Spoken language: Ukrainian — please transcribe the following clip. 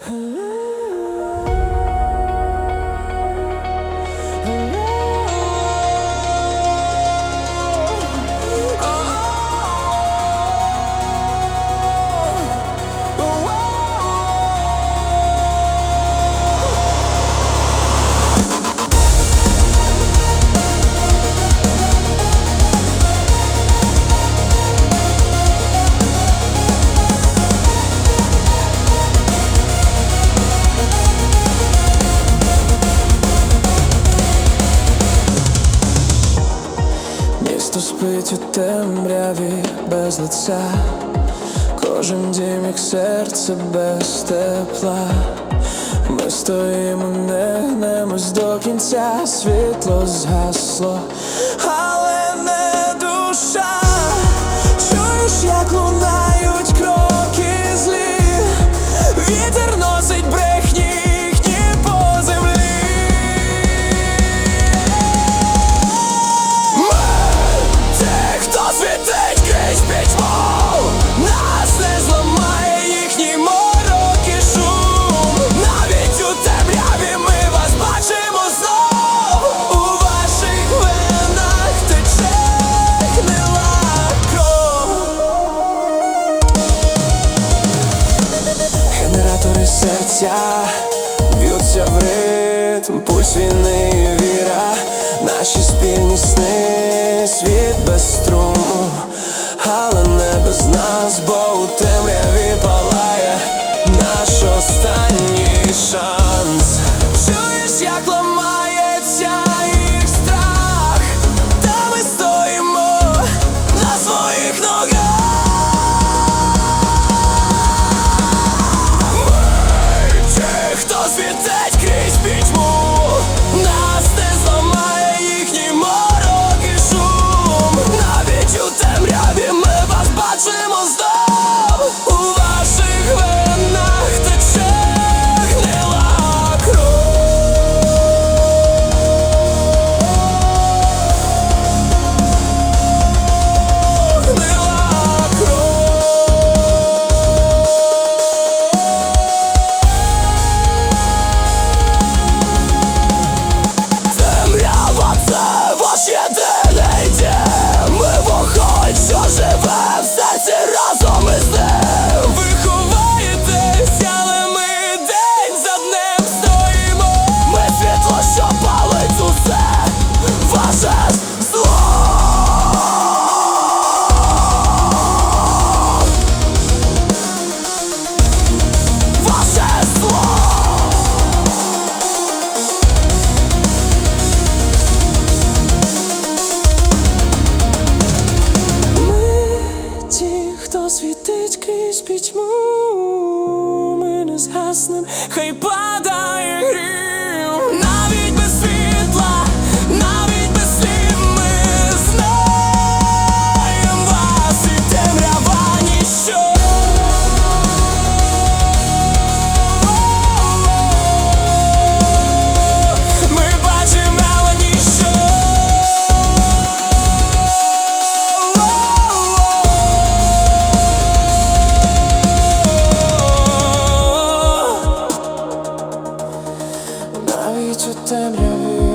Huh? хто спить у темряві без лиця, кожен дім, як серце без тепла. Ми стоїмо, не гнемось до кінця, світло згасло. але сердца Бьются в ритм, пульс вины и вера Наші спільні сни, світ без струму. Але не без нас, бо у темряві палає наш останній пітьму ми не згаснем, хай пам'ять Avec toi, t'aimes bien vu.